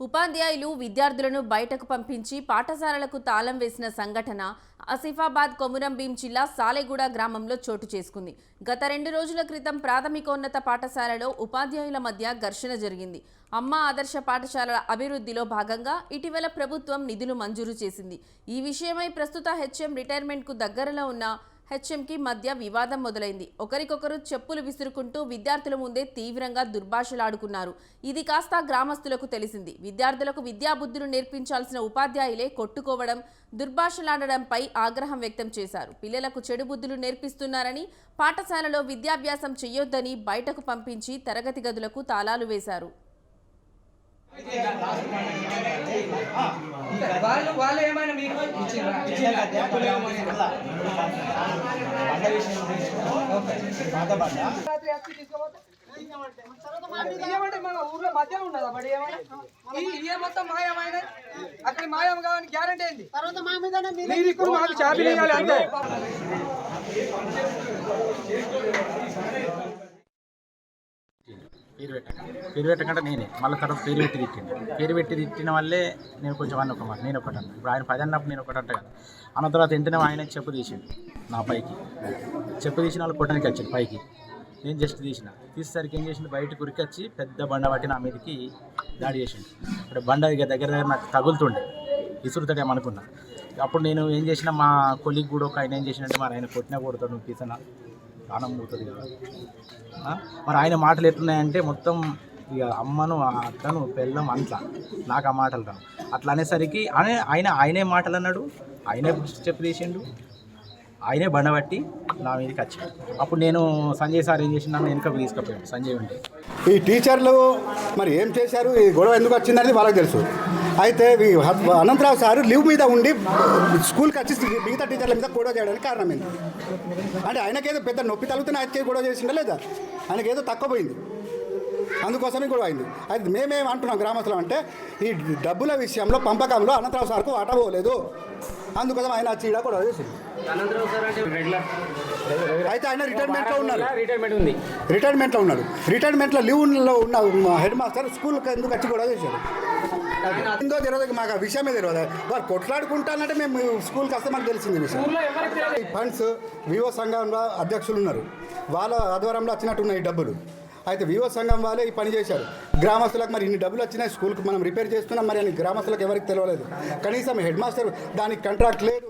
ఉపాధ్యాయులు విద్యార్థులను బయటకు పంపించి పాఠశాలలకు తాళం వేసిన సంఘటన ఆసిఫాబాద్ కొమురంభీం జిల్లా సాలెగూడ గ్రామంలో చోటు చేసుకుంది. గత రెండు రోజుల క్రితం ప్రాథమికోన్నత పాఠశాలలో ఉపాధ్యాయుల మధ్య ఘర్షణ జరిగింది. అమ్మ ఆదర్శ పాఠశాలల అభివృద్ధిలో భాగంగా ఇటీవల ప్రభుత్వం నిధులు మంజూరు చేసింది. ఈ విషయమై ప్రస్తుత హెచ్ఎం రిటైర్మెంట్కు దగ్గరలో ఉన్న హెచ్ఎంకి మధ్య వివాదం మొదలైంది. ఒకరికొకరు చెప్పులు విసురుకుంటూ విద్యార్థుల ముందే తీవ్రంగా దుర్భాషలాడుకున్నారు. ఇది కాస్త గ్రామస్తులకు తెలిసింది. విద్యార్థులకు విద్యాబుద్ధులు నేర్పించాల్సిన ఉపాధ్యాయులే కొట్టుకోవడం దుర్భాషలాడడంపై ఆగ్రహం వ్యక్తం చేశారు. పిల్లలకు చెడు బుద్ధులు నేర్పిస్తున్నారని పాఠశాలలో విద్యాభ్యాసం చెయ్యొద్దని బయటకు పంపించి తరగతి గదులకు తాళాలు వేశారు. వాళ్ళు వాళ్ళు ఏమైనా మీకు మన ఊర్లో మధ్యలో ఉన్నదా బడి ఏమైనా? మొత్తం మాయమైన అక్కడ మాయం కావాలని గ్యారంటీ ఏంది? తర్వాత మా మీదనే మీరు ఇప్పుడు మాకు చాపి ఇవ్వాలి అంతే. పేరు పెట్టక పేరు పెట్టకుండా నేనే. మళ్ళీ తర్వాత పేరు పెట్టి తిట్టిండు పేరు పెట్టి తిట్టిన వల్లే నేను కొంచెం అన్న ఒక మాట నేను ఒకటి అన్న ఇప్పుడు ఆయన పది అన్నప్పుడు నేను ఒకటి అంట కదా. అన్న తర్వాత వెంటనే ఆయన చెప్పు తీసిండు నా పైకి. చెప్పు తీసిన వాళ్ళు కొట్టడానికి వచ్చింది పైకి. నేను జస్ట్ తీసిన. తీసేసరికి ఏం చేసిండు బయట కురికొచ్చి పెద్ద బండ పట్టి నా మీదకి దాడి చేసిండు. ఇప్పుడు బండ దగ్గర దగ్గర నాకు తగులుతుండే. ఇసురుతాడేమో అనుకున్నా. అప్పుడు నేను ఏం చేసిన మా కొలిగ్ కూడా ఒక ఆయన ఏం చేసినంటే మరి ఆయన కొట్టినా కొడతాడు నువ్వు తీసనా? ప్రాణం పోతుంది కదా మరి ఆయన మాటలు ఎట్లున్నాయంటే మొత్తం ఇక అమ్మను ఆ అక్కను పెళ్ళం అంట్లా. నాకు ఆ మాటలు రావు. అట్లా అనేసరికి ఆయన ఆయన ఆయనే మాటలు అన్నాడు ఆయనే చెప్పి తీసిండు ఆయనే బండబట్టి నా మీదకి వచ్చాడు. అప్పుడు నేను సంజయ్ సార్ ఏం చేసిన వెనుకకు తీసుకుపోయాడు సంజయ్ ఉంటే. ఈ టీచర్లు మరి ఏం చేశారు? ఈ గొడవ ఎందుకు వచ్చిందనేది వాళ్ళకి తెలుసు. అయితే అనంతరావు సార్ లీవ్ మీద ఉండి స్కూల్కి వచ్చి మిగతా టీచర్ల మీద గొడవ చేయడానికి కారణం అంటే ఆయనకేదో పెద్ద నొప్పి తగ్గుతున్న ఆయనకే గొడవ చేసిందా లేదా? ఆయనకేదో తక్కువ పోయింది. అందుకోసమే గొడవ అయింది. అయితే మేమేం అంటున్నాం గ్రామస్తులు అంటే ఈ డబ్బుల విషయంలో పంపకంలో అనంతరావు సార్కు వాట పోలేదు. అందుకోసం ఆయన వచ్చి ఈడ గొడవ చేసింది అయితే ఆయన రిటైర్మెంట్లో ఉన్నారు. రిటైర్మెంట్ ఉంది. రిటైర్మెంట్లో ఉన్నాడు రిటైర్మెంట్లో లీవ్లో ఉన్న హెడ్ మాస్టర్ స్కూల్కి ఎందుకు వచ్చి కూడా చేశాడు? ఎందో తెలియదు మాకు ఆ విషయమే తెలియదు. వారు కొట్లాడుకుంటానంటే మేము స్కూల్కి వస్తే మాకు తెలిసింది విషయం. ఈ ఫండ్స్ వివో సంఘంలో అధ్యక్షులు ఉన్నారు. వాళ్ళ ఆధ్వర్యంలో వచ్చినట్టు ఉన్నాయి ఈ డబ్బులు. అయితే వివో సంఘం వాళ్ళే ఈ పని చేశారు. గ్రామస్తులకు మరి ఇన్ని డబ్బులు వచ్చినాయి స్కూల్కి మనం రిపేర్ చేస్తున్నాం మరి అని గ్రామస్తులకు ఎవరికి తెలియలేదు. కనీసం హెడ్ మాస్టర్ దానికి కాంట్రాక్ట్ లేదు.